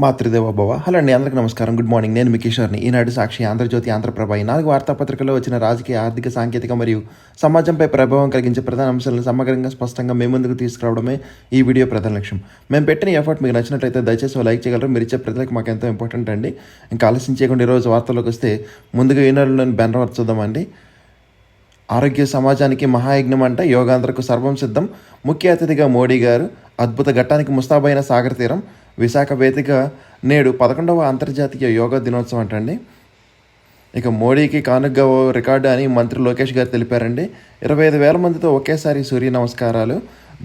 మాతృదేవ భవ. హలో అండి అందరికీ నమస్కారం. Good morning. నేను మీ కిషోర్ని. ఈనాడు సాక్షి ఆంధ్రజ్యోతి ఆంధ్రప్రభ. ఈ నాలుగు వార్తాపత్రికల్లో వచ్చిన రాజకీయ ఆర్థిక సాంకేతిక మరియు సమాజంపై ప్రభావం కలిగించే ప్రధాన అంశాలను సమగ్రంగా స్పష్టంగా మేము ముందుకు తీసుకురావడమే ఈ వీడియో ప్రధాన లక్ష్యం. మేము పెట్టిన ఎఫర్ట్ మీకు నచ్చినట్లయితే దయచేసి లైక్ చేయగలరు. మీరు ఇచ్చే ప్రజలకు మాకు ఎంతో ఇంపార్టెంట్ అండి. ఇంకా ఆలస్యం చేయకుండా ఈరోజు వార్తల్లోకి వస్తే ముందుగా ఈనాడులోని బ్యానర్ వర్క్ చూద్దామండి. ఆరోగ్య సమాజానికి మహాయజ్ఞం అంట. యోగాంధ్రకు సర్వం సిద్ధం. ముఖ్య అతిథిగా మోడీ గారు. అద్భుత ఘట్టానికి ముస్తాబైన సాగర్ తీరం. విశాఖ వేదిక నేడు పదకొండవ అంతర్జాతీయ యోగా దినోత్సవం అంటండి. ఇక మోడీకి కానుగ్గా రికార్డు అని మంత్రి లోకేష్ గారు తెలిపారండి. ఇరవై ఐదు వేల మందితో ఒకేసారి సూర్య నమస్కారాలు.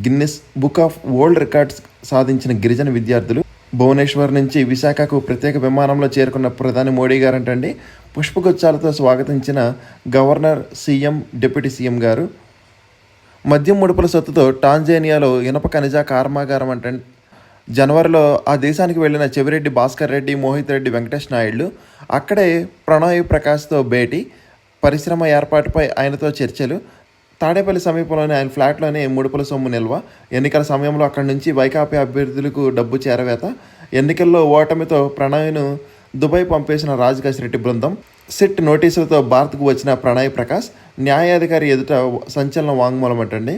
Guinness Book of World Records సాధించిన గిరిజన విద్యార్థులు భువనేశ్వర్ నుంచి విశాఖకు ప్రత్యేక విమానంలో చేరుకున్న ప్రధాని మోడీ గారంటండి. పుష్పగుచ్చాలతో స్వాగతించిన గవర్నర్ సీఎం డిప్యూటీ సీఎం గారు. మద్యం ముడుపుల సొత్తుతో టాంజేనియాలో ఇనప ఖనిజ కర్మాగారం అంటే జనవరిలో ఆ దేశానికి వెళ్ళిన చెవిరెడ్డి భాస్కర్ రెడ్డి మోహిత్ రెడ్డి వెంకటేష్ నాయుడు అక్కడే ప్రణయ్ ప్రకాష్తో భేటీ పరిశ్రమ ఏర్పాటుపై ఆయనతో చర్చలు. తాడేపల్లి సమీపంలోని ఆయన ఫ్లాట్లోనే ముడుపుల సొమ్ము నిల్వ. ఎన్నికల సమయంలో అక్కడి నుంచి వైకాపా అభ్యర్థులకు డబ్బు చేరవేత. ఎన్నికల్లో ఓటమితో ప్రణయ్ను దుబాయ్ పంపేసిన రాజకేశ్ రెడ్డి బృందం. సిట్ నోటీసులతో భారత్కు వచ్చిన ప్రణయ్ ప్రకాష్ న్యాయాధికారి ఎదుట సంచలన వాంగ్మూలం అంటండి.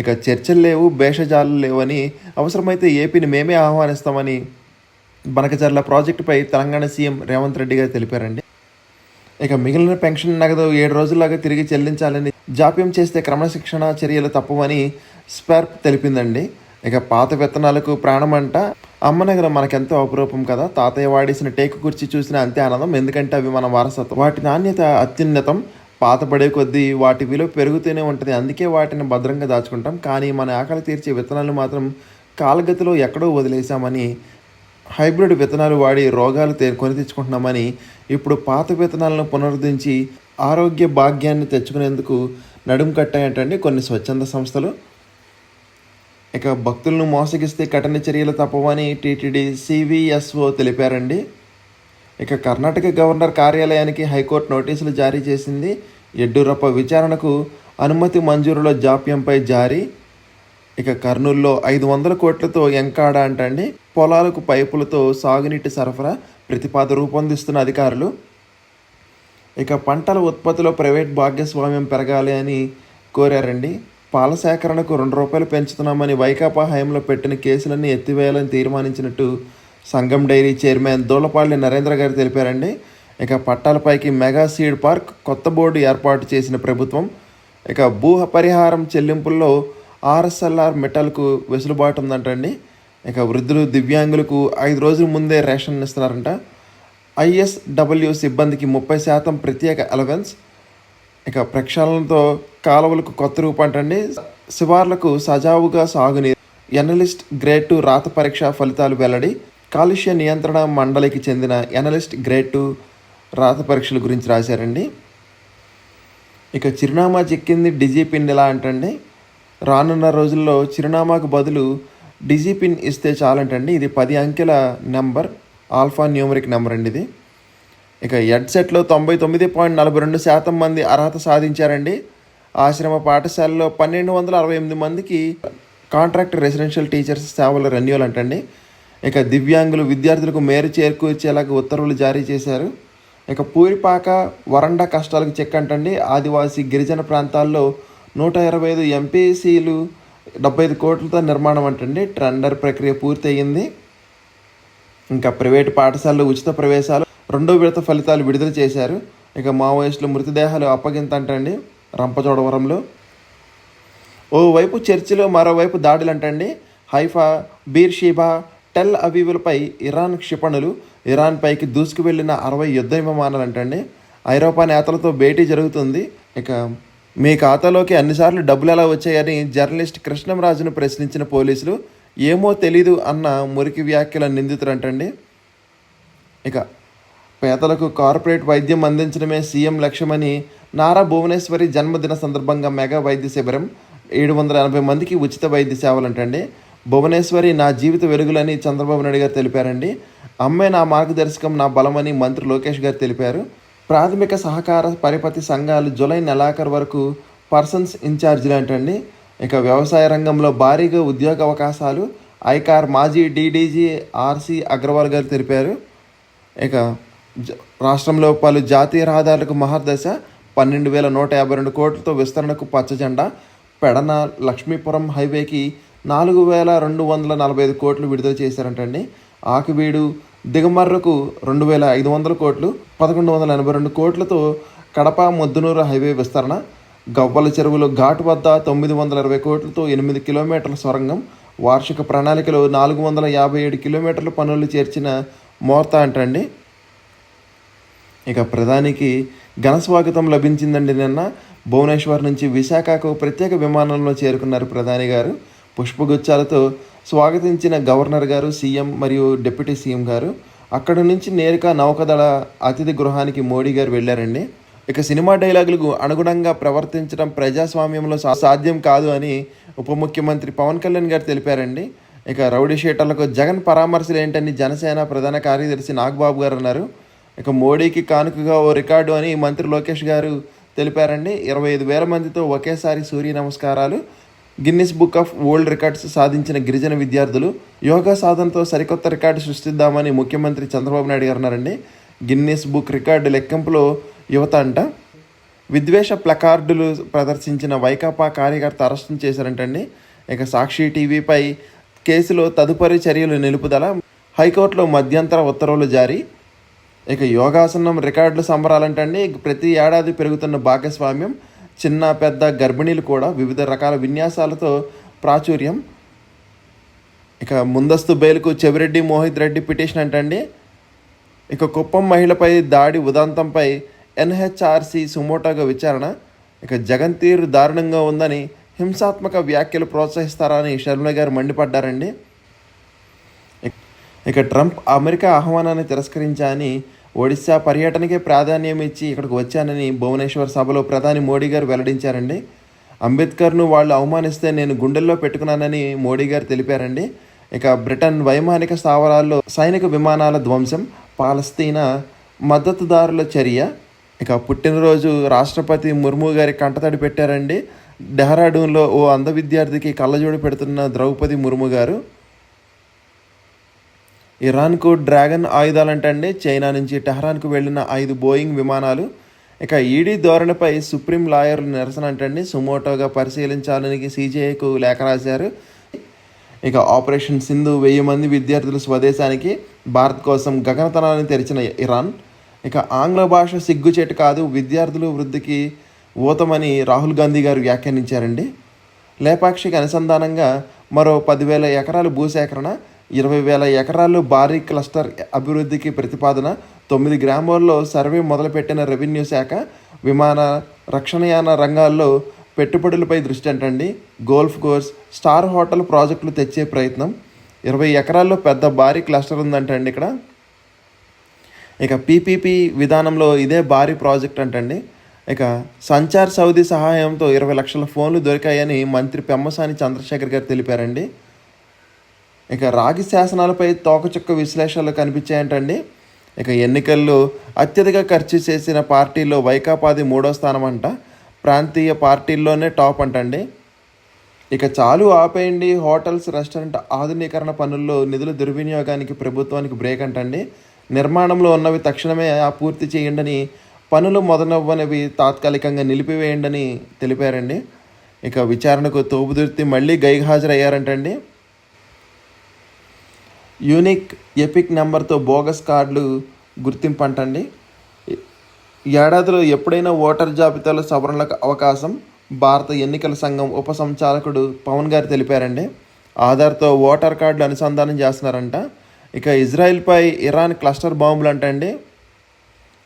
ఇక చర్చలు లేవు భేషజాలు లేవని అవసరమైతే ఏపీని మేమే ఆహ్వానిస్తామని బనకచర్ల ప్రాజెక్టుపై తెలంగాణ సీఎం రేవంత్ రెడ్డి గారు తెలిపారండి. ఇక మిగిలిన పెన్షన్ నగదు ఏడు రోజుల్లాగా తిరిగి చెల్లించాలని జాప్యం చేస్తే క్రమశిక్షణ చర్యలు తప్పవని స్పెర్ప్ తెలిపిందండి. ఇక పాత విత్తనాలకు ప్రాణమంట అమ్మనగరం మనకెంతో అపురూపం కదా తాతయ్య వాడేసిన టేకు కుర్చీ చూసిన అంతే ఆనందం ఎందుకంటే అవి మన వారసత్వం. వాటి నాణ్యత అత్యున్నతం పాతపడే కొద్దీ వాటి విలువ పెరుగుతూనే ఉంటుంది. అందుకే వాటిని భద్రంగా దాచుకుంటాం. కానీ మన ఆకలి తీర్చే విత్తనాలు మాత్రం కాలగతిలో ఎక్కడో వదిలేశామని హైబ్రిడ్ విత్తనాలు వాడి రోగాలు తే కొని తెచ్చుకుంటున్నామని ఇప్పుడు పాత విత్తనాలను పునరుద్ధరించి ఆరోగ్య భాగ్యాన్ని తెచ్చుకునేందుకు నడుం కట్టాయంటండి కొన్ని స్వచ్ఛంద సంస్థలు. ఇక భక్తులను మోసగిస్తే కఠిన చర్యలు తప్పవని టీటీడీ సివిఎస్ఓ తెలిపారండి. ఇక కర్ణాటక గవర్నర్ కార్యాలయానికి హైకోర్టు నోటీసులు జారీ చేసింది. యడ్యూరప్ప విచారణకు అనుమతి మంజూరులో జాప్యంపై జారీ. ఇక కర్నూలులో ఐదు వందల కోట్లతో ఎంకాడ అంటండి. పొలాలకు పైపులతో సాగునీటి సరఫరా ప్రతిపాద రూపొందిస్తున్న అధికారులు. ఇక పంటల ఉత్పత్తిలో ప్రైవేట్ భాగస్వామ్యం పెరగాలి అని కోరారండి. పాల సేకరణకు రెండు రూపాయలు పెంచుతున్నామని వైకాపా హయాంలో పెట్టిన కేసులన్నీ ఎత్తివేయాలని తీర్మానించినట్టు సంఘం డైరీ చైర్మన్ దూలపాళ్ళి నరేంద్ర గారు తెలిపారండి. ఇక పట్టాలపైకి మెగా సీడ్ పార్క్ కొత్త బోర్డు ఏర్పాటు చేసిన ప్రభుత్వం ఇక భూ పరిహారం చెల్లింపుల్లో ఆర్ఎస్ఎల్ఆర్ మెటల్కు వెసులుబాటు ఉందంటండి ఇక వృద్ధులు దివ్యాంగులకు ఐదు రోజుల ముందే రేషన్ ఇస్తున్నారంట. ఐఎస్డబ్ల్యూ సిబ్బందికి ముప్పై శాతం ప్రత్యేక అలవెన్స్ ఇక ప్రక్షాళనతో కాలువలకు కొత్త రూపం అంటండి. శివార్లకు సజావుగా సాగునీరు. ఎనలిస్ట్ గ్రేడ్ టూ రాత పరీక్ష ఫలితాలు వెల్లడి కాలుష్య నియంత్రణ మండలికి చెందిన ఎనలిస్ట్ గ్రేడ్ టూ రాత పరీక్షల గురించి రాశారండి. ఇక చిరునామా చిక్కింది డిజీ పిన్ ఎలా అంటండి? రానున్న రోజుల్లో చిరునామాకు బదులు డిజీ పిన్ ఇస్తే చాలంటండి. ఇది పది అంకెల నెంబర్ ఆల్ఫా న్యూమరిక్ నెంబర్ అండి ఇది. ఇక ఎడ్సెట్లో తొంభై తొమ్మిది పాయింట్ నలభై రెండు శాతం మంది అర్హత సాధించారండి. ఆశ్రమ పాఠశాలలో పన్నెండు వందల అరవై ఎనిమిది మందికి కాంట్రాక్ట్ రెసిడెన్షియల్ టీచర్స్ సేవల రెన్యువల్ అంటండి. ఇక దివ్యాంగులు విద్యార్థులకు మేలు చేకూర్చేలాగా ఉత్తర్వులు జారీ చేశారు. ఇక పూరిపాక వరండా కష్టాలకు చెక్ అంటండి ఆదివాసీ గిరిజన ప్రాంతాల్లో నూట ఇరవై ఐదు ఎంపీసీలు డెబ్బై ఐదు కోట్లతో నిర్మాణం అంటండి. టెండర్ ప్రక్రియ పూర్తయింది. ఇంకా ప్రైవేటు పాఠశాలలో ఉచిత ప్రవేశాలు రెండో విడత ఫలితాలు విడుదల చేశారు. ఇక మావోయిస్టులు మృతదేహాలు అప్పగింతంటండి రంపచోడవరంలో. ఓవైపు చర్చిలో మరోవైపు దాడులు అంటండి హైఫా బీర్షీబా టెల్ అవీవులపై ఇరాన్ క్షిపణులు ఇరాన్ పైకి దూసుకు వెళ్ళిన అరవై యుద్ధ విమానాలు అంటండి ఐరోపా నేతలతో భేటీ జరుగుతుంది. ఇక మీ ఖాతాలోకి అన్నిసార్లు డబ్బులు ఎలా వచ్చాయని జర్నలిస్ట్ కృష్ణంరాజును ప్రశ్నించిన పోలీసులు ఏమో తెలీదు అన్న మురికి వ్యాఖ్యల నిందితులు అంటండి ఇక పేదలకు కార్పొరేట్ వైద్యం అందించడమే సీఎం లక్ష్యమని నారా భువనేశ్వరి జన్మదిన సందర్భంగా మెగా వైద్య శిబిరం ఏడు వందల ఎనభై మందికి ఉచిత వైద్య సేవలు అంటండి భువనేశ్వరి నా జీవిత వెలుగులని చంద్రబాబు నాయుడు గారు తెలిపారండి. అమ్మే నా మార్గదర్శకం నా బలమని మంత్రి లోకేష్ గారు తెలిపారు. ప్రాథమిక సహకార పరిపతి సంఘాలు జూలై నెలాఖరు వరకు పర్సన్స్ ఇన్ఛార్జీలు అంటండి. ఇక వ్యవసాయ రంగంలో భారీగా ఉద్యోగ అవకాశాలు ఐకార్ మాజీ డీడీజీ ఆర్సి అగ్రవాల్ గారు తెలిపారు. ఇక రాష్ట్రంలో పలు జాతీయ రహదారులకు మహర్దశ పన్నెండు వేల నూట యాభై రెండు కోట్లతో విస్తరణకు పచ్చజెండా. పెడన లక్ష్మీపురం హైవేకి నాలుగు వేల రెండు వందల నలభై ఐదు కోట్లు విడుదల చేశారంటండి. ఆకివీడు దిగమర్రకు రెండు వేల ఐదు వందల కోట్లు పదకొండు వందల ఎనభై రెండు కోట్లతో కడప ముద్దునూరు హైవే విస్తరణ గవ్వల చెరువులు ఘాట్ వద్ద తొమ్మిది వందల ఇరవై కోట్లతో ఎనిమిది కిలోమీటర్ల సొరంగం వార్షిక ప్రణాళికలో నాలుగు వందల యాభై ఏడు కిలోమీటర్ల పనులు చేర్చిన మోర్తా అంటండి. ఇక ప్రధానికి ఘన స్వాగతం లభించిందండి నిన్న భువనేశ్వర్ నుంచి విశాఖకు ప్రత్యేక విమానంలో చేరుకున్నారు ప్రధాని గారు. పుష్పగుచ్చాలతో స్వాగతించిన గవర్నర్ గారు సీఎం మరియు డిప్యూటీ సీఎం గారు. అక్కడి నుంచి నేరుగా నౌకదళ అతిథి గృహానికి మోడీ గారు వెళ్ళారండి. ఇక సినిమా డైలాగులకు అనుగుణంగా ప్రవర్తించడం ప్రజాస్వామ్యంలో సాధ్యం కాదు అని ఉప ముఖ్యమంత్రి పవన్ కళ్యాణ్ గారు తెలిపారండి. ఇక రౌడీ షీటర్లకు జగన్ పరామర్శలు ఏంటని జనసేన ప్రధాన కార్యదర్శి నాగబాబు గారు అన్నారు. ఇక మోడీకి కానుకగా ఓ రికార్డు అని మంత్రి లోకేష్ గారు తెలిపారండి. ఇరవై ఐదు వేల మందితో ఒకేసారి సూర్య నమస్కారాలు. Guinness Book of World Records సాధించిన గిరిజన విద్యార్థులు యోగా సాధనతో సరికొత్త రికార్డు సృష్టిద్దామని ముఖ్యమంత్రి చంద్రబాబు నాయుడు గారు అన్నారండి గిన్నిస్ బుక్ రికార్డు లెక్కింపులో యువత అంట విద్వేష ప్లకార్డులు ప్రదర్శించిన వైకాపా కార్యకర్త అరెస్టు చేశారంటండి. ఇక సాక్షి టీవీపై కేసులో తదుపరి చర్యలు నిలుపుదల హైకోర్టులో మధ్యంతర ఉత్తర్వులు జారీ. ఇక యోగాసనం రికార్డులు సంబరాలంటండి. ప్రతి ఏడాది పెరుగుతున్న భాగస్వామ్యం చిన్న పెద్ద గర్భిణీలు కూడా వివిధ రకాల విన్యాసాలతో ప్రాచుర్యం. ఇక ముందస్తు బెయిల్కు చెవిరెడ్డి మోహిత్ రెడ్డి పిటిషన్ అంటండి. ఇక కుప్పం మహిళపై దాడి ఉదాంతంపై ఎన్హెచ్ఆర్సి సుమోటోగా విచారణ. ఇక జగన్ తీరు దారుణంగా ఉందని హింసాత్మక వ్యాఖ్యలు ప్రోత్సహిస్తారని షర్మిల గారు మండిపడ్డారండి. ఇక- ఇక ట్రంప్ అమెరికా ఆహ్వానాన్ని తిరస్కరించాని ఒడిశా పర్యటనకే ప్రాధాన్యం ఇచ్చి ఇక్కడికి వచ్చానని భువనేశ్వర్ సభలో ప్రధాని మోడీ గారు వెల్లడించారండి. అంబేద్కర్ను వాళ్ళు అవమానిస్తే నేను గుండెల్లో పెట్టుకున్నానని మోడీ గారు తెలిపారండి. ఇక బ్రిటన్ వైమానిక స్థావరాల్లో సైనిక విమానాల ధ్వంసం పాలస్తీనా మద్దతుదారుల చర్య. ఇక పుట్టినరోజు రాష్ట్రపతి ముర్ము గారి కంటతడి పెట్టారండి. డెహ్రాడూన్లో ఓ అంధ విద్యార్థికి కళ్ళజోడు పెడుతున్న ద్రౌపది ముర్ము గారు. ఇరాన్కు డ్రాగన్ ఆయుధాలంటండి. చైనా నుంచి టెహరాన్కు వెళ్ళిన ఐదు బోయింగ్ విమానాలు. ఇక ఈడీ ధోరణిపై సుప్రీం లాయర్లు నిరసన అంటండి. సుమోటోగా పరిశీలించాలని సీజేఐకు లేఖ రాశారు. ఇక ఆపరేషన్ సింధు వెయ్యి మంది విద్యార్థులు స్వదేశానికి భారత్ కోసం గగనతనాన్ని తెరిచిన ఇరాన్. ఇక ఆంగ్ల భాష సిగ్గుచేటు కాదు విద్యార్థులు వృద్ధికి ఊతమని రాహుల్ గాంధీ గారు వ్యాఖ్యానించారండి. లేపాక్షిక అనుసంధానంగా మరో పదివేల ఎకరాలు భూసేకరణ ఇరవై వేల ఎకరాలు భారీ క్లస్టర్ అభివృద్ధికి ప్రతిపాదన. తొమ్మిది గ్రామాల్లో సర్వే మొదలుపెట్టిన రెవెన్యూ శాఖ విమాన రక్షణయాన రంగాల్లో పెట్టుబడులపై దృష్టి అంటండి. గోల్ఫ్ కోర్స్ స్టార్ హోటల్ ప్రాజెక్టులు తెచ్చే ప్రయత్నం. ఇరవై ఎకరాల్లో పెద్ద భారీ క్లస్టర్ ఉందంటండి ఇక్కడ. ఇక పీపీపీ విధానంలో ఇదే భారీ ప్రాజెక్ట్ అంటండి. ఇక సంచార్ సౌదీ సహాయంతో ఇరవై లక్షల ఫోన్లు దొరికాయని మంత్రి పెమ్మసాని చంద్రశేఖర్ గారు తెలిపారండి. ఇక రాగి శాసనాలపై తోకచుక్క విశ్లేషణలు కనిపించాయంటండి. ఇక ఎన్నికల్లో అత్యధిక ఖర్చు చేసిన పార్టీలో వైకాపాది మూడో స్థానం అంట ప్రాంతీయ పార్టీల్లోనే టాప్ అంటండి. ఇక చాలు ఆపేయండి. హోటల్స్ రెస్టారెంట్ ఆధునీకరణ పనుల్లో నిధుల దుర్వినియోగానికి ప్రభుత్వానికి బ్రేక్ అంటండి. నిర్మాణంలో ఉన్నవి తక్షణమే ఆ పూర్తి చేయండి పనులు మొదలవ్వనివి తాత్కాలికంగా నిలిపివేయండి తెలిపారండి. ఇక విచారణకు తోపుదుర్తి మళ్ళీ గైహాజరయ్యారంటండి. యూనిక్ ఎపిక్ నెంబర్తో బోగస్ కార్డులు గుర్తింపు అంటండి ఏడాదిలో ఎప్పుడైనా ఓటర్ జాబితాలో సవరణలకు అవకాశం భారత ఎన్నికల సంఘం ఉప సంచాలకుడు పవన్ గారు తెలిపారండి. ఆధార్తో ఓటర్ కార్డులు అనుసంధానం చేస్తున్నారంట. ఇక ఇజ్రాయిల్పై ఇరాన్ క్లస్టర్ బాంబులు అంటండి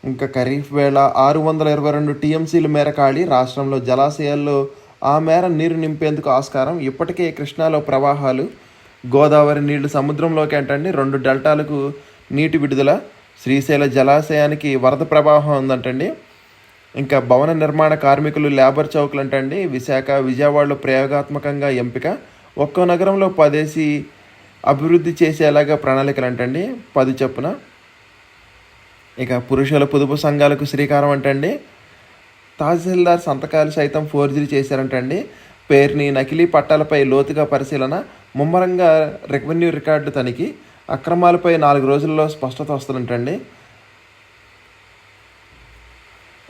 ఇంకా ఖరీఫ్ వేళ ఆరు వందల ఇరవై రెండు టీఎంసీల మేర కాడి రాష్ట్రంలో జలాశయాల్లో ఆ మేర నీరు నింపేందుకు ఆస్కారం. ఇప్పటికే కృష్ణాలో ప్రవాహాలు గోదావరి నీళ్ళు సముద్రంలోకి అంటండి. రెండు డెల్టాలకు నీటి విడుదల శ్రీశైల జలాశయానికి వరద ప్రవాహం ఉందంటండి. ఇంకా భవన నిర్మాణ కార్మికులు లేబర్ చౌకులు అంటండి విశాఖ విజయవాడలో ప్రయోగాత్మకంగా ఎంపిక. ఒక్కో నగరంలో పదేసి అభివృద్ధి చేసేలాగా ప్రణాళికలు అంటండి పది చొప్పున. ఇక పురుషుల పొదుపు సంఘాలకు శ్రీకారం అంటండి. తహసీల్దార్ సంతకాలు సైతం ఫోర్జరీ చేశారంటండి. పేర్ని నకిలీ పట్టాలపై లోతుగా పరిశీలన ముమ్మరంగా రెవెన్యూ రికార్డు తనిఖీ అక్రమాలపై నాలుగు రోజుల్లో స్పష్టత వస్తుందంటండి.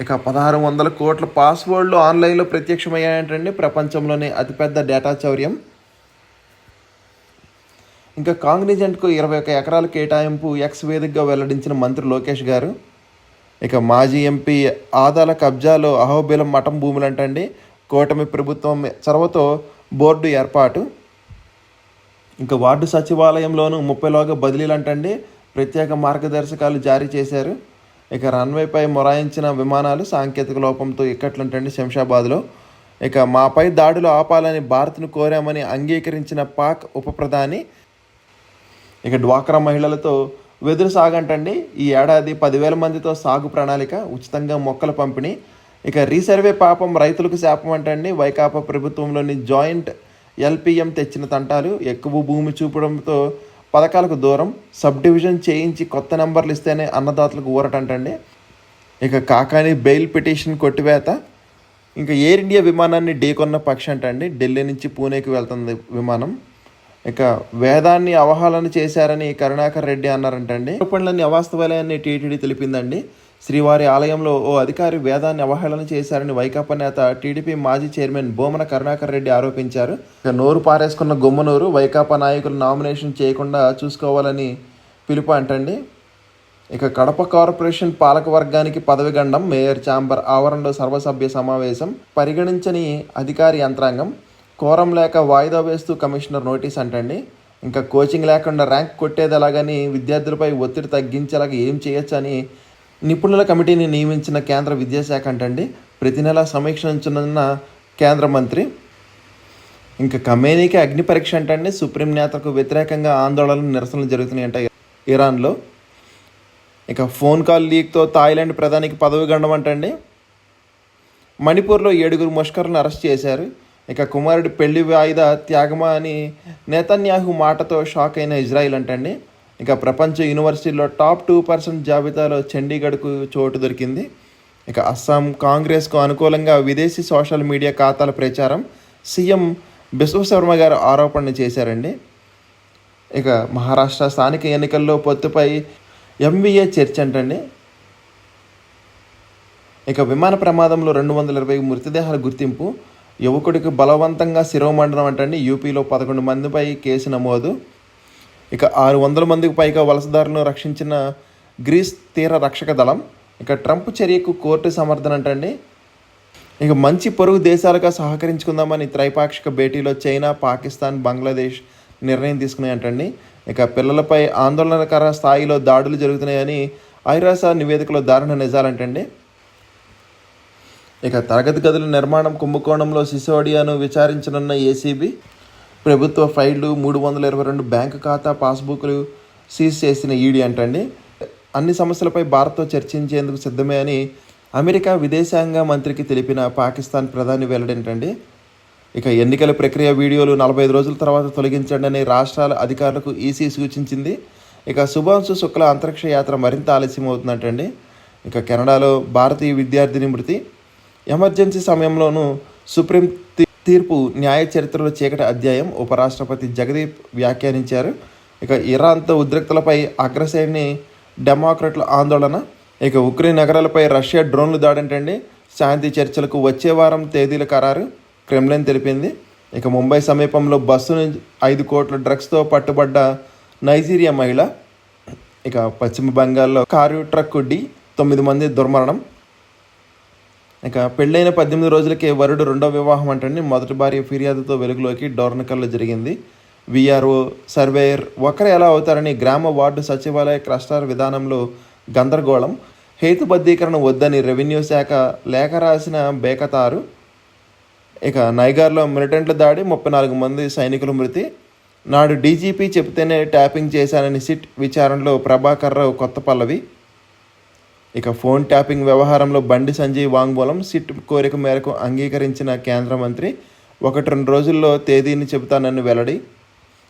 ఇక పదహారు వందల కోట్ల పాస్వర్డ్లు ఆన్లైన్లో ప్రత్యక్షమయ్యాయంటండి ప్రపంచంలోనే అతిపెద్ద డేటా చౌర్యం. ఇంకా కాంగ్నిజెంట్కు ఇరవై ఒక ఎకరాల కేటాయింపు ఎక్స్ వేదికగా వెల్లడించిన మంత్రి లోకేష్ గారు. ఇక మాజీ ఎంపీ ఆదాల కబ్జాలో అహోబిలం మఠం భూములంటండి కూటమి ప్రభుత్వం చొరవతో బోర్డు ఏర్పాటు. ఇంకా వార్డు సచివాలయంలోనూ ముప్పైలోగా బదిలీలు అంటండి ప్రత్యేక మార్గదర్శకాలు జారీ చేశారు. ఇక రన్వేపై మొరాయించిన విమానాలు సాంకేతిక లోపంతో ఇక్కట్లంటండి శంషాబాద్లో. ఇక మాపై దాడులు ఆపాలని భారత్ను కోరామని అంగీకరించిన పాక్ ఉప ప్రధాని. ఇక డ్వాక్రా మహిళలతో వెదురు సాగంటండి. ఈ ఏడాది పదివేల మందితో సాగు ప్రణాళిక ఉచితంగా మొక్కల పంపిణీ ఇక రీసర్వే పాపం రైతులకు శాపం అంటండి. వైకాపా ప్రభుత్వంలోని జాయింట్ ఎల్పిఎం తెచ్చిన తంటాలు ఎక్కువ భూమి చూపడంతో పథకాలకు దూరం. సబ్ డివిజన్ చేయించి కొత్త నెంబర్లు ఇస్తేనే అన్నదాతలకు ఊరటంటండి ఇక కాకాని బెయిల్ పిటిషన్ కొట్టివేత. ఇంకా ఎయిర్ ఇండియా విమానాన్ని ఢీకొన్న పక్షి అంటండి. ఢిల్లీ నుంచి పూణేకి వెళ్తుంది విమానం. ఇక వేదాన్ని అవహేళన చేశారని కరుణాకర్ రెడ్డి అన్నారంటండి. ఆరోపణలన్నీ అవాస్తవాలయని టీటీడీ తెలిపిందండి. శ్రీవారి ఆలయంలో ఓ అధికారి వేదాన్ని అవహేళన చేశారని వైకాపా నేత టీడీపీ మాజీ చైర్మన్ బోమన కరుణాకర్ రెడ్డి ఆరోపించారు. ఇక నోరు పారేసుకున్న గుమ్మనూరు వైకాపా నాయకులు నామినేషన్ చేయకుండా చూసుకోవాలని పిలుపు అంటండి ఇక కడప కార్పొరేషన్ పాలక వర్గానికి పదవి గండం మేయర్ ఛాంబర్ ఆవరణలో సర్వసభ్య సమావేశం పరిగణించని అధికారి యంత్రాంగం కోరం లేక వాయిదా వేస్తూ కమిషనర్ నోటీస్ అంటండి. ఇంకా కోచింగ్ లేకుండా ర్యాంక్ కొట్టేది ఎలాగని విద్యార్థులపై ఒత్తిడి తగ్గించేలాగా ఏం చేయొచ్చని నిపుణుల కమిటీని నియమించిన కేంద్ర విద్యాశాఖ అంటండి. ప్రతి నెల సమీక్షించనున్న కేంద్ర మంత్రి ఇంకా కమేనీకి అగ్ని పరీక్ష అంటండి. సుప్రీం నేతకు వ్యతిరేకంగా ఆందోళనలు నిరసనలు జరుగుతున్నాయంట ఇరాన్లో. ఇక ఫోన్ కాల్ లీక్తో థాయిలాండ్ ప్రధానికి పదవి గండం అంటండి. మణిపూర్లో ఏడుగురు ముష్కర్లను అరెస్ట్ చేశారు. ఇక కుమారుడి పెళ్ళి వాయిదా త్యాగమా అని నేతన్యాహు మాటతో షాక్ అయిన ఇజ్రాయిల్ అంటండి. ఇక ప్రపంచ యూనివర్సిటీలో టాప్ టూ పర్సెంట్ జాబితాలో చండీగఢ్కు చోటు దొరికింది. ఇక అస్సాం కాంగ్రెస్కు అనుకూలంగా విదేశీ సోషల్ మీడియా ఖాతాల ప్రచారం సీఎం బిశ్వశర్మ గారు ఆరోపణలు చేశారండి. ఇక మహారాష్ట్ర స్థానిక ఎన్నికల్లో పొత్తుపై ఎంవీఏ చర్చ అంటండి. ఇక విమాన ప్రమాదంలో రెండు వందల ఇరవై మృతదేహాల గుర్తింపు యువకుడికి బలవంతంగా శిరోమండనం అంటండి. యూపీలో పదకొండు మందిపై కేసు నమోదు. ఇక ఆరు వందల మందికి పైగా వలసదారులను రక్షించిన గ్రీస్ తీర రక్షక దళం ఇక ట్రంప్ చర్యకు కోర్టు సమర్థన అంటండి. ఇక మంచి పొరుగు దేశాలుగా సహకరించుకుందామని త్రైపాక్షిక భేటీలో చైనా పాకిస్తాన్ బంగ్లాదేశ్ నిర్ణయం తీసుకున్నాయంటండి ఇక పిల్లలపై ఆందోళనకర స్థాయిలో దాడులు జరుగుతున్నాయని ఐరాస నివేదికలో దారుణ నిజాలంటండి ఇక తరగతి గదుల నిర్మాణం కుంభకోణంలో సిసోడియాను విచారించనున్న ఏసీబీ ప్రభుత్వ ఫైళ్ళు మూడు వందల ఇరవై రెండు బ్యాంకు ఖాతా పాస్బుక్లు సీజ్ చేసిన ఈడీ అంటండి. అన్ని సమస్యలపై భారత్తో చర్చించేందుకు సిద్ధమే అని అమెరికా విదేశాంగ మంత్రికి తెలిపిన పాకిస్తాన్ ప్రధాని వెల్లడేంటండి. ఇక ఎన్నికల ప్రక్రియ వీడియోలు నలభై ఐదు రోజుల తర్వాత తొలగించండి అని రాష్ట్రాల అధికారులకు ఈసీ సూచించింది. ఇక శుభాంశు శుక్ల అంతరిక్ష యాత్ర మరింత ఆలస్యం అవుతుందంటండి ఇక కెనడాలో భారతీయ విద్యార్థిని మృతి. ఎమర్జెన్సీ సమయంలోనూ సుప్రీం తీ- తీర్పు న్యాయ చరిత్రలో చీకటి అధ్యాయం ఉపరాష్ట్రపతి జగదీప్ వ్యాఖ్యానించారు. ఇక ఇరాన్తో ఉద్రిక్తలపై అగ్రశ్రేణి డెమోక్రట్ల ఆందోళన. ఇక ఉక్రెయిన్ నగరాలపై రష్యా డ్రోన్లు దాడంటండి. శాంతి చర్చలకు వచ్చే వారం తేదీల ఖరారు. క్రెమ్లిన్ తెలిపింది. ఇక ముంబై సమీపంలో బస్సును ఐదు కోట్ల డ్రగ్స్తో పట్టుబడ్డ నైజీరియా మహిళ. ఇక పశ్చిమ బెంగాల్లో కారు ట్రక్ డి తొమ్మిది మంది దుర్మరణం. ఇక పెళ్ళైన పద్దెనిమిది రోజులకే వరుడు రెండో వివాహం అంటండి మొదటి భార్య ఫిర్యాదుతో వెలుగులోకి డోర్నకల్లో జరిగింది. విఆర్ఓ సర్వేయర్ ఒకరు ఎలా అవుతారని గ్రామ వార్డు సచివాలయ క్లస్టర్ విధానంలో గందరగోళం హేతుబద్ధీకరణ వద్దని రెవెన్యూ శాఖ లేఖ రాసిన బేకతారు. ఇక నైగార్లో మిలిటెంట్ల దాడి ముప్పై నాలుగు మంది సైనికుల మృతి. నాడు డీజీపీ చెబితేనే ట్యాపింగ్ చేశానని సిట్ విచారణలో ప్రభాకర్ రావు కొత్త పల్లవి. ఇక ఫోన్ ట్యాపింగ్ వ్యవహారంలో బండి సంజయ్ వాంగ్మూలం సిట్ కోరిక మేరకు అంగీకరించిన కేంద్ర మంత్రి ఒకటి రెండు రోజుల్లో తేదీని చెబుతానని వెల్లడి.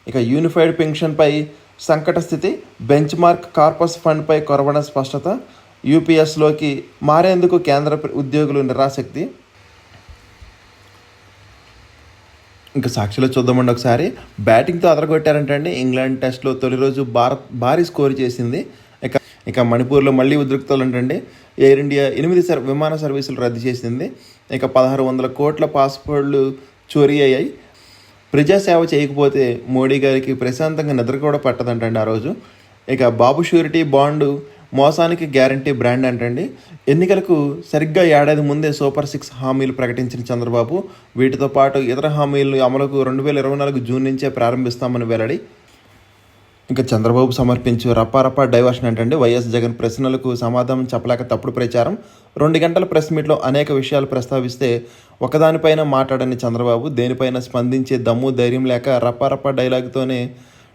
ఇక యూనిఫైడ్ పెన్షన్పై సంకట స్థితి బెంచ్ మార్క్ కార్పస్ ఫండ్పై కొరవన స్పష్టత యూపీఎస్లోకి మారేందుకు కేంద్ర ఉద్యోగులు నిరాసక్తి. ఇంకా సాక్షిలో చూద్దామండి ఒకసారి. బ్యాటింగ్తో అదరగొట్టారంటండి ఇంగ్లాండ్ టెస్ట్లో తొలి రోజు భారత్ భారీ స్కోర్ చేసింది. ఇక మణిపూర్లో మళ్ళీ ఉద్రిక్తలు అంటండి ఎయిర్ ఇండియా ఎనిమిది సర్ విమాన సర్వీసులు రద్దు చేసింది. ఇక పదహారు వందల కోట్ల పాస్పోర్ట్లు చోరీ అయ్యాయి. ప్రజాసేవ చేయకపోతే మోడీ గారికి ప్రశాంతంగా నిద్ర కూడా పట్టదంటండి ఆ రోజు. ఇక బాబు షూరిటీ బాండు మోసానికి గ్యారంటీ బ్రాండ్ అంటండి. ఎన్నికలకు సరిగ్గా ఏడాది ముందే సూపర్ సిక్స్ హామీలు ప్రకటించిన చంద్రబాబు వీటితో పాటు ఇతర హామీలు అమలుకు రెండు వేల ఇరవై నాలుగు జూన్ నుంచే ప్రారంభిస్తామని వెల్లడి. ఇంకా చంద్రబాబు సమర్పించు రప్పారప్ప డైవర్షన్ ఏంటంటే వైఎస్ జగన్ ప్రశ్నలకు సమాధానం చెప్పలేక తప్పుడు ప్రచారం. రెండు గంటల ప్రెస్ మీట్లో అనేక విషయాలు ప్రస్తావిస్తే ఒకదానిపైన మాట్లాడని చంద్రబాబు దేనిపైన స్పందించే దమ్ము ధైర్యం లేక రప్పారప్ప డైలాగ్తోనే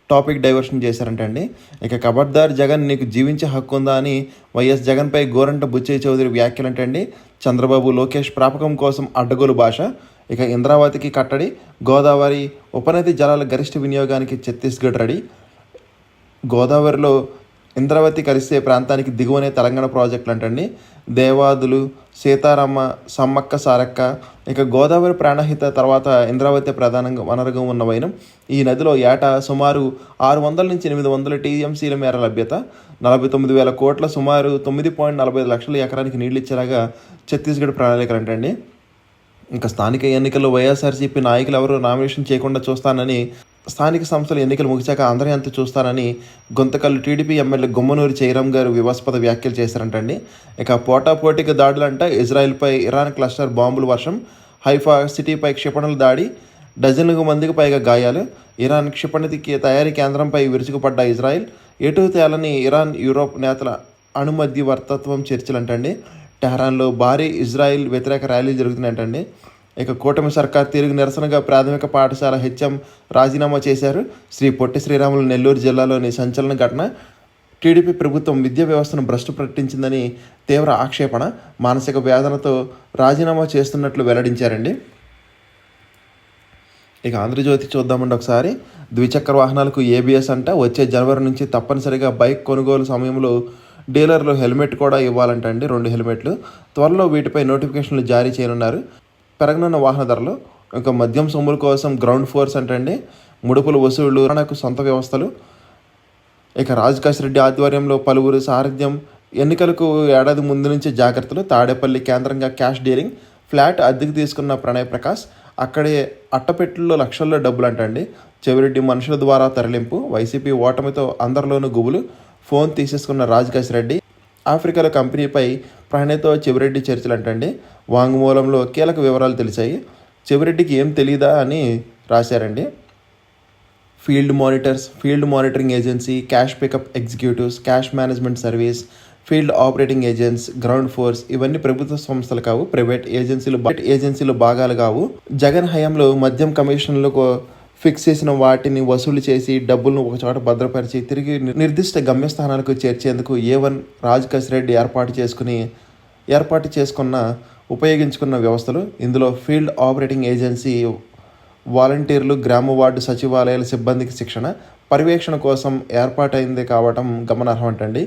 టాపిక్ డైవర్షన్ చేశారంటండి. ఇక ఖబర్దార్ జగన్ నీకు జీవించే హక్కు ఉందా అని వైఎస్ జగన్పై గోరంట బుచ్చయ్య చౌదరి వ్యాఖ్యలంటండి. చంద్రబాబు లోకేష్ ప్రాపకం కోసం అడ్డగోలు భాష. ఇక ఇంద్రావతికి కట్టడి గోదావరి ఉపనది జలాల గరిష్ట వినియోగానికి ఛత్తీస్గఢ్ రెడీ. గోదావరిలో ఇంద్రావతి కలిసే ప్రాంతానికి దిగువనే తెలంగాణ ప్రాజెక్టులు అంటండి. దేవాదులు సీతారామ సమ్మక్క సారక్క ఇక గోదావరి ప్రాణహిత తర్వాత ఇంద్రావతి ప్రధానంగా వనరుగా ఉన్న వైనం. ఈ నదిలో ఏటా సుమారు ఆరు వందల నుంచి ఎనిమిది వందల టీఎంసీల మేర లభ్యత. నలభై తొమ్మిది వేల కోట్ల సుమారు తొమ్మిది పాయింట్ నలభై ఐదు లక్షల ఎకరానికి నీళ్ళు ఇచ్చేలాగా ఛత్తీస్గఢ్ ప్రణాళికలు అంటండి. ఇంకా స్థానిక ఎన్నికల్లో వైఎస్ఆర్సీపీ నాయకులు ఎవరు నామినేషన్ చేయకుండా చూస్తానని స్థానిక సంస్థల ఎన్నికలు ముగిశాక అందరి ఎంత చూస్తానని గొంతకల్లు టీడీపీ ఎమ్మెల్యే గుమ్మనూరి జయరాం గారు వివాస్పద వ్యాఖ్యలు చేశారంటండి. ఇక పోటాపోటీకి దాడులంట ఇజ్రాయెల్పై ఇరాన్ క్లస్టర్ బాంబుల వర్షం హైఫా సిటీపై క్షిపణుల దాడి డజన్లకు మందికి పైగా గాయాలు ఇరాన్ క్షిపణికి తయారీ కేంద్రంపై విరుచుకుపడ్డ ఇజ్రాయెల్ ఎటు తేలని ఇరాన్ యూరోప్ నేతల అణుమధ్యవర్తత్వం చర్చలంటండి. టెహరాన్లో భారీ ఇజ్రాయెల్ వ్యతిరేక ర్యాలీలు జరుగుతున్నాయంటండి. ఇక కూటమి సర్కార్ తీరుగు నిరసనగా ప్రాథమిక పాఠశాల హెచ్ఎం రాజీనామా చేశారు. శ్రీ పొట్టి శ్రీరాములు నెల్లూరు జిల్లాలోని సంచలన ఘటన టీడీపీ ప్రభుత్వం విద్యా వ్యవస్థను భ్రష్టు పట్టించిందని తీవ్ర ఆక్షేపణ మానసిక వేదనతో రాజీనామా చేస్తున్నట్లు వెల్లడించారండి. ఇక ఆంధ్రజ్యోతి చూద్దామండి ఒకసారి. ద్విచక్ర వాహనాలకు ఏబిఎస్ అంట వచ్చే జనవరి నుంచి తప్పనిసరిగా బైక్ కొనుగోలు సమయంలో డీలర్లు హెల్మెట్ కూడా ఇవ్వాలంట అండి రెండు హెల్మెట్లు. త్వరలో వీటిపై నోటిఫికేషన్లు జారీ చేయనున్నారు. పెరగనున్న వాహన ధరలు ఇంకా మద్యం సొమ్ముల కోసం గ్రౌండ్ ఫోర్స్ అంటండి ముడుపుల వసూళ్ళు నాకు సొంత వ్యవస్థలు. ఇక రాజకాశ్ రెడ్డి ఆధ్వర్యంలో పలువురు సారథ్యం ఎన్నికలకు ఏడాది ముందు నుంచి జాగ్రత్తలు. తాడేపల్లి కేంద్రంగా క్యాష్ డీలింగ్ ఫ్లాట్ అద్దెకు తీసుకున్న ప్రణయ్ ప్రకాష్ అక్కడే అట్టపెట్టుల్లో లక్షల్లో డబ్బులు అంటండి. చెవిరెడ్డి మనుషుల ద్వారా తరలింపు వైసీపీ ఓటమితో అందరిలోనూ గుబులు. ఫోన్ తీసేసుకున్న రాజకాశ్ రెడ్డి ఆఫ్రికాలో కంపెనీపై ప్రణయ్తో చెవిరెడ్డి చర్చలు అంటండి వాంగ్మూలంలో కీలక వివరాలు తెలిసాయి. చెవిరెడ్డికి ఏం తెలియదా అని రాశారండి. Field monitors field monitoring agency cash pickup executives cash management service field operating agents ground force ఇవన్నీ ప్రభుత్వ సంస్థలు కావు ప్రైవేట్ ఏజెన్సీలు బయట ఏజెన్సీలు భాగాలు కావు. జగన్ హయాంలో మద్యం కమిషన్లకు ఫిక్స్ చేసిన వాటిని వసూలు చేసి డబ్బులను ఒక చోట భద్రపరిచి తిరిగి నిర్దిష్ట గమ్యస్థానాలకు చేర్చేందుకు ఏ వన్ రాజ్ రెడ్డి ఏర్పాటు చేసుకుని ఏర్పాటు చేసుకున్న ఉపయోగించుకున్న వ్యవస్థలు. ఇందులో ఫీల్డ్ ఆపరేటింగ్ ఏజెన్సీ వాలంటీర్లు గ్రామ వార్డు సచివాలయాల సిబ్బందికి శిక్షణ పర్యవేక్షణ కోసం ఏర్పాటైంది కావటం గమనార్హం అంటండి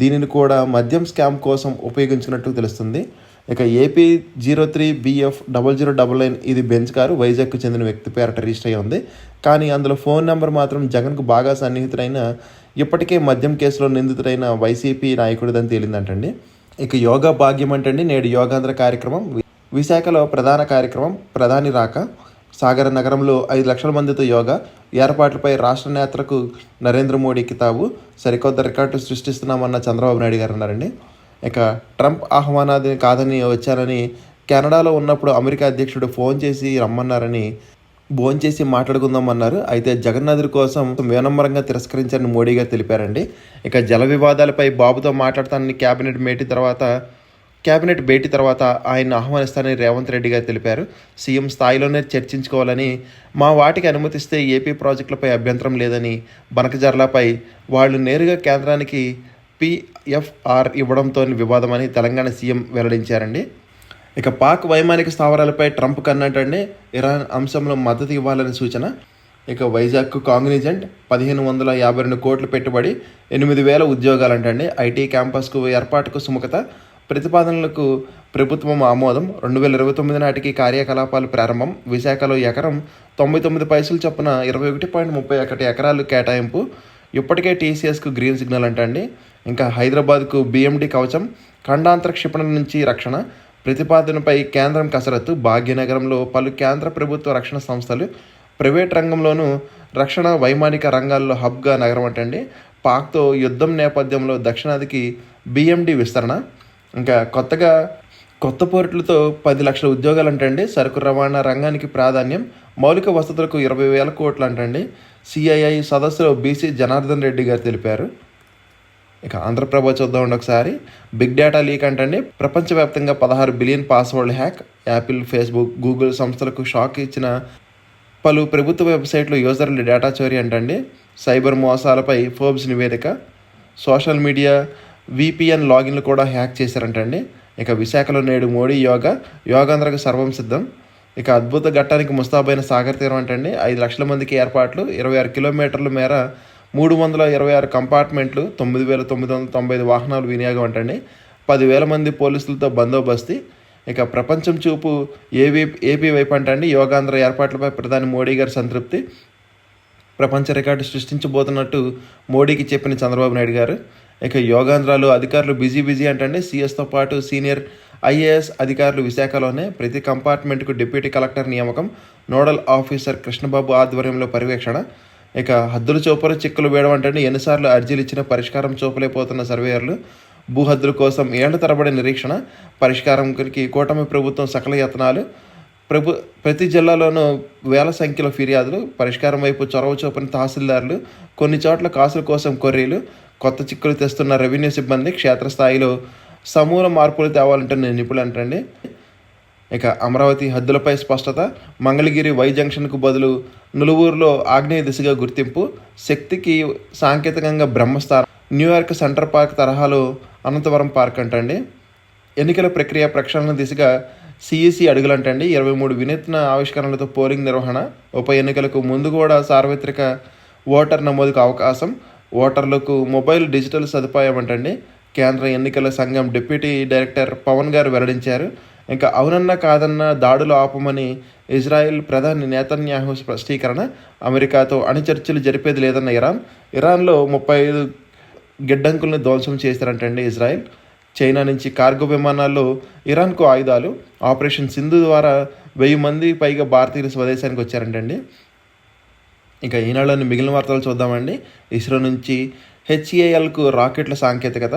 దీనిని కూడా మద్యం స్కామ్ కోసం ఉపయోగించినట్టు తెలుస్తుంది. ఇక AP zero three BF double zero double nine ఇది బెంచ్ కారు వైజాగ్కు చెందిన వ్యక్తి పేరట రిజిస్టర్ అయి ఉంది. కానీ అందులో ఫోన్ నెంబర్ మాత్రం జగన్కు బాగా సన్నిహితుడైన ఇప్పటికే మద్యం కేసులో నిందితుడైన వైసీపీ నాయకుడిదని తేలిందంటండి. ఇక యోగా భాగ్యం అంటండి నేడు యోగాంధ్ర కార్యక్రమం విశాఖలో ప్రధాన కార్యక్రమం ప్రధాని రాక సాగర నగరంలో ఐదు లక్షల మందితో యోగా ఏర్పాట్లపై రాష్ట్ర నేతలకు నరేంద్ర మోడీ కితాబు సరికొత్త రికార్డు సృష్టిస్తున్నామన్న చంద్రబాబు నాయుడు గారు అన్నారండి. ఇక ట్రంప్ ఆహ్వానాన్ని కాదని వచ్చారని కెనడాలో ఉన్నప్పుడు అమెరికా అధ్యక్షుడు ఫోన్ చేసి రమ్మన్నారని భోంచేసి మాట్లాడుకుందాం అన్నారు అయితే జగన్నాథుడి కోసం వినమ్రంగా తిరస్కరించారని మోడీ గారు తెలిపారండి. ఇక జల వివాదాలపై బాబుతో మాట్లాడతానని కేబినెట్ భేటీ తర్వాత కేబినెట్ భేటీ తర్వాత ఆయన ఆహ్వానిస్తానని రేవంత్ రెడ్డి గారు తెలిపారు. సీఎం స్థాయిలోనే చర్చించుకోవాలని మా వాటికి అనుమతిస్తే ఏపీ ప్రాజెక్టులపై అభ్యంతరం లేదని బనకజర్లపై వాళ్ళు నేరుగా కేంద్రానికి పిఎఫ్ఆర్ ఇవ్వడంతో వివాదమని తెలంగాణ సీఎం వెల్లడించారండి. ఇక పాక్ వైమానిక స్థావరాలపై ట్రంప్ కన్నట్టండి ఇరాన్ అంశంలో మద్దతు ఇవ్వాలని సూచన. ఇక వైజాగ్కు కాంగ్నిజెంట్ పదిహేను వందల యాభై రెండు కోట్లు పెట్టుబడి ఎనిమిది వేల ఉద్యోగాలంటండి ఐటీ క్యాంపస్కు ఏర్పాటుకు సుముఖత. ప్రతిపాదనలకు ప్రభుత్వం ఆమోదం. రెండు వేల ఇరవై తొమ్మిది నాటికి కార్యకలాపాలు ప్రారంభం. విశాఖలో ఎకరం తొంభై తొమ్మిది పైసలు చొప్పున ఇరవై ఒకటి పాయింట్ ముప్పై ఒకటి ఎకరాలు కేటాయింపు. ఇప్పటికే టీసీఎస్కు గ్రీన్ సిగ్నల్ అంటండి. ఇంకా హైదరాబాద్కు బిఎండి కవచం. ఖండాంతర క్షిపణుల నుంచి రక్షణ. ప్రతిపాదనపై కేంద్రం కసరత్తు. భాగ్యనగరంలో పలు కేంద్ర ప్రభుత్వ రక్షణ సంస్థలు ప్రైవేట్ రంగంలోనూ రక్షణ వైమానిక రంగాల్లో హబ్గా నగరం అంటండి. పాక్తో యుద్ధం నేపథ్యంలో దక్షిణాదికి బిఎండి విస్తరణ. ఇంకా కొత్తగా కొత్త పోర్టులతో పది లక్షల ఉద్యోగాలు అంటండి సరుకు రవాణా రంగానికి ప్రాధాన్యం. మౌలిక వసతులకు ఇరవై వేల కోట్లు అంటండి సిఐఐ సదస్సులో బీసీ జనార్దన్ రెడ్డి గారు తెలిపారు. ఇక ఆంధ్రప్రభ చూద్దామండి ఒకసారి. బిగ్ డేటా లీక్ అంటే ప్రపంచవ్యాప్తంగా పదహారు billion password hack. Apple Facebook Google సంస్థలకు షాక్ ఇచ్చిన పలు ప్రభుత్వ వెబ్సైట్లు యూజర్ల డేటా చోరీ అంటండి. సైబర్ మోసాలపై ఫోర్బ్స్ నివేదిక. సోషల్ మీడియా విపిఎన్ లాగిన్లు కూడా హ్యాక్ చేశారంటండి. ఇక విశాఖలో నేడు మోడీ యోగా యోగాంధ్రకు సర్వం సిద్ధం. ఇక అద్భుత ఘట్టానికి ముస్తాబైన సాగర్ తీరం అంటండి. ఐదు లక్షల మందికి ఏర్పాట్లు. ఇరవై ఆరు కిలోమీటర్ల మేర మూడు వందల ఇరవై ఆరు కంపార్ట్మెంట్లు తొమ్మిది వేల తొమ్మిది వందల తొంభై ఐదు వాహనాలు వినియోగం అంటండి. పదివేల మంది పోలీసులతో బందోబస్తు. ఇక ప్రపంచం చూపు ఏవీ ఏపీ వైపు అంటండి. యోగాంధ్ర ఏర్పాట్లపై ప్రధాని మోడీ గారి సంతృప్తి. ప్రపంచ రికార్డు సృష్టించబోతున్నట్టు మోడీకి చెప్పిన చంద్రబాబు నాయుడు గారు. ఇక యోగాంధ్రాలు అధికారులు బిజీ బిజీ అంటండి. సీఎస్తో పాటు సీనియర్ ఐఏఎస్ అధికారులు విశాఖలోనే ప్రతి కంపార్ట్మెంట్కు డిప్యూటీ కలెక్టర్ నియామకం. నోడల్ ఆఫీసర్ కృష్ణబాబు ఆధ్వర్యంలో పర్యవేక్షణ. ఇక హద్దులు చూపరు చిక్కులు వేయడం అంటే ఎన్నిసార్లు అర్జీలు ఇచ్చినా పరిష్కారం చూపలేకపోతున్న సర్వేయర్లు భూహద్దుల కోసం ఏళ్ళ తరబడి నిరీక్షణ పరిష్కారంకి కూటమి ప్రభుత్వం సకల యత్నాలు ప్రభు ప్రతి జిల్లాలోనూ వేల సంఖ్యలో ఫిర్యాదులు పరిష్కారం వైపు చొరవ చూపని తహసీల్దార్లు కొన్ని చోట్ల కాసుల కోసం కొర్రీలు కొత్త చిక్కులు తెస్తున్న రెవెన్యూ సిబ్బంది క్షేత్రస్థాయిలో సమూల మార్పులు తేవాలంటే నేను నిపుణులు అంటండి ఇక అమరావతి హద్దులపై స్పష్టత మంగళగిరి వై జంక్షన్కు బదులు నులువూరులో ఆగ్నేయ దిశగా గుర్తింపు శక్తికి సాంకేతికంగా బ్రహ్మస్థానం న్యూయార్క్ సెంటర్ పార్క్ తరహాలో అనంతవరం పార్క్ అంటండి. ఎన్నికల ప్రక్రియ ప్రక్షాళన దిశగా సిఈసి అడుగులంటండి. ఇరవై మూడు వినూత్న ఆవిష్కరణలతో పోలింగ్ నిర్వహణ ఉప ఎన్నికలకు ముందు కూడా సార్వత్రిక ఓటర్ నమోదుకు అవకాశం ఓటర్లకు మొబైల్ డిజిటల్ సదుపాయం అంటండి. కేంద్ర ఎన్నికల సంఘం డిప్యూటీ డైరెక్టర్ పవన్ గారు వెల్లడించారు. ఇంకా అవునన్నా కాదన్నా దాడులు ఆపమని ఇజ్రాయెల్ ప్రధాని నేతన్యాహు స్పష్టీకరణ అమెరికాతో అణుచర్చలు జరిపేది లేదన్న ఇరాన్. ఇరాన్లో ముప్పై ఐదు గిడ్డంకులను ధ్వంసం చేశారంటండి ఇజ్రాయెల్. చైనా నుంచి కార్గో విమానాల్లో ఇరాన్కు ఆయుధాలు ఆపరేషన్ సింధు ద్వారా వెయ్యి మంది పైగా భారతీయులు స్వదేశానికి వచ్చారంటండి. ఇక ఈనాడులోని మిగిలిన వార్తలు చూద్దామండి. ఇస్రో నుంచి హెచ్ఏఎల్కు రాకెట్ల సాంకేతికత.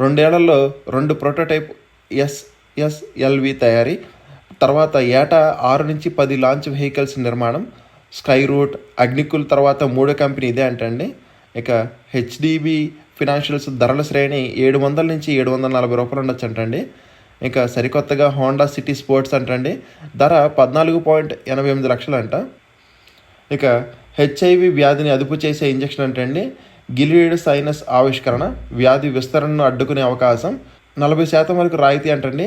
రెండేళ్ళలో రెండు ప్రోటోటైప్ ఎస్ ఎస్ఎల్వి తయారీ. తర్వాత ఏటా ఆరు నుంచి పది లాంచ్ వెహికల్స్ నిర్మాణం. స్కై రూట్ అగ్నికుల్ తర్వాత మూడో కంపెనీ ఇదే అంటండి. ఇక హెచ్డిబి ఫినాన్షియల్స్ ధరల శ్రేణి ఏడు వందల నుంచి ఏడు వందల నలభై రూపాయలు ఉండొచ్చు అంటండి. ఇంకా సరికొత్తగా హోండా సిటీ స్పోర్ట్స్ అంటండి. ధర పద్నాలుగు పాయింట్ ఎనభై ఎనిమిది లక్షలు అంట. ఇక హెచ్ఐవి వ్యాధిని అదుపు చేసే ఇంజెక్షన్ అంటండి. అండి గిలియడ్ సైనస్ ఆవిష్కరణ వ్యాధి విస్తరణను అడ్డుకునే అవకాశం. నలభై శాతం వరకు రాయితీ అంటండి.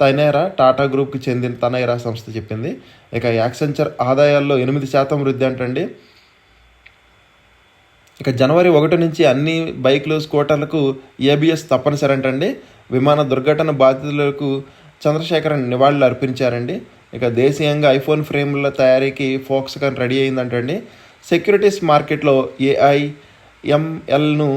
తనైరా టాటా గ్రూప్కి చెందిన తనైరా సంస్థ చెప్పింది. ఇక యాక్సెంచర్ ఆదాయాల్లో ఎనిమిది శాతం వృద్ధి అంటండి. ఇక జనవరి ఒకటి నుంచి అన్ని బైక్లు స్కూటర్లకు ఏబిఎస్ తప్పనిసరి అంటండి. విమాన దుర్ఘటన బాధితులకు చంద్రశేఖరన్ నివాళులు అర్పించారండి. ఇక దేశీయంగా ఐఫోన్ ఫ్రేమ్ల తయారీకి ఫోక్స్కాన్ రెడీ అయిందంటండి. సెక్యూరిటీస్ మార్కెట్లో ఏఐ ఎంఎల్ను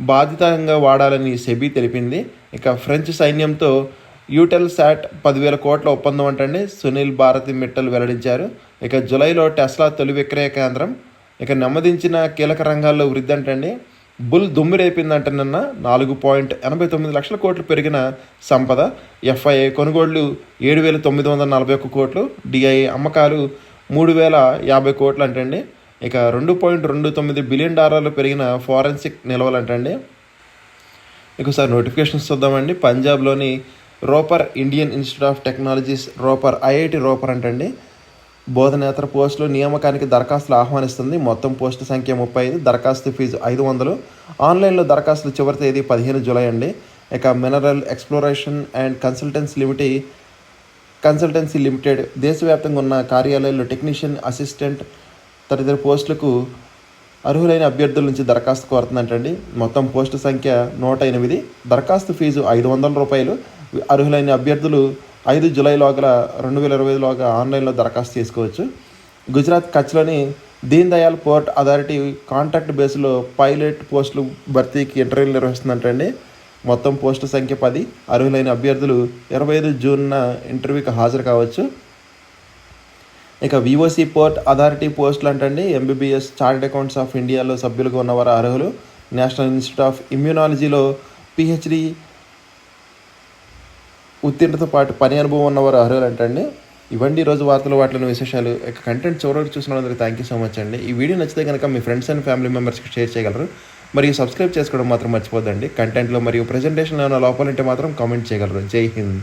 బాధితంగా వాడాలని సెబీ తెలిపింది. ఇక ఫ్రెంచ్ సైన్యంతో యూటెల్ శాట్ పదివేల కోట్ల ఒప్పందం అంటండి సునీల్ భారతి మిట్టల్ వెల్లడించారు. ఇక జులైలో టెస్లా తొలి విక్రయ కేంద్రం. ఇక నెమ్మదించిన కీలక రంగాల్లో వృద్ధి అంటండి బుల్ దుమ్ము రేపిందంట నిన్న నాలుగు పాయింట్ ఎనభై తొమ్మిది లక్షల కోట్లు పెరిగిన సంపద. ఎఫ్ఐఏ కొనుగోళ్ళు ఏడు వేల తొమ్మిది వందల నలభై ఒక్క కోట్లు. డిఐ అమ్మకాలు మూడు వేల యాభై కోట్లు అంటండి ఇక రెండు పాయింట్ రెండు తొమ్మిది బిలియన్ డాలర్లు పెరిగిన ఫారెన్సిక్ నిల్వలు అంటండి ఇక సార్ నోటిఫికేషన్స్ చూద్దామండి. పంజాబ్లోని Ropar Indian Institute of Technologies Ropar IIT Ropar అంటండి. బోధనేతర పోస్టులు నియామకానికి దరఖాస్తులు ఆహ్వానిస్తుంది. మొత్తం పోస్టు సంఖ్య ముప్పై ఐదు దరఖాస్తు ఫీజు ఐదు వందలు. ఆన్లైన్లో దరఖాస్తులు చివరి తేదీ పదిహేను జూలై అండి. ఇక mineral exploration and consultancy limited consultancy limited దేశవ్యాప్తంగా ఉన్న కార్యాలయాల్లో టెక్నీషియన్ అసిస్టెంట్ తదితర పోస్టులకు అర్హులైన అభ్యర్థుల నుంచి దరఖాస్తు కోరుతుందంటండి. మొత్తం పోస్టు సంఖ్య నూట ఎనిమిది. దరఖాస్తు ఫీజు ఐదు వందల రూపాయలు. అర్హులైన అభ్యర్థులు ఐదు జూలై లోగల రెండు వేల ఇరవై ఐదులోగా ఆన్లైన్లో దరఖాస్తు చేసుకోవచ్చు. Gujarat కచ్లోని Deen Dayal port authority contract బేస్లో పైలట్ పోస్టులు భర్తీకి ఇంటర్వ్యూలు నిర్వహిస్తుందంటండి. మొత్తం పోస్టు సంఖ్య పది. అర్హులైన అభ్యర్థులు ఇరవై ఐదు జూన్న ఇంటర్వ్యూకి హాజరు కావచ్చు. ఇక విఓసి పోర్ట్ అథారిటీ పోస్టులు అంటండి ఎంబీబీఎస్ చార్టెడ్ అకౌంట్స్ ఆఫ్ ఇండియాలో సభ్యులుగా ఉన్నవారు అర్హులు. నేషనల్ ఇన్స్టిట్యూట్ ఆఫ్ ఇమ్యూనాలజీలో పిహెచ్డి ఉత్తీర్ణతో పాటు పని అనుభవం ఉన్నవారు అర్హులు అంటండి. ఇవ్వండి ఈరోజు వార్తలు వాటిలోని విశేషాలు. ఇక కంటెంట్ చివరికి చూసిన వాళ్ళందరికీ థ్యాంక్ యూ సో మచ్ అండి. ఈ వీడియో నచ్చితే కనుక మీ ఫ్రెండ్స్ అండ్ ఫ్యామిలీ మెంబర్స్కి షేర్ చేయగలరు. మరియు సబ్స్క్రైబ్ చేసుకోవడం మాత్రం మర్చిపోద్దండి. కంటెంట్లో మరియు ప్రజెంటేషన్లో ఏమైనా లోపాలంటే మాత్రం కామెంట్ చేయగలరు. జై హింద్.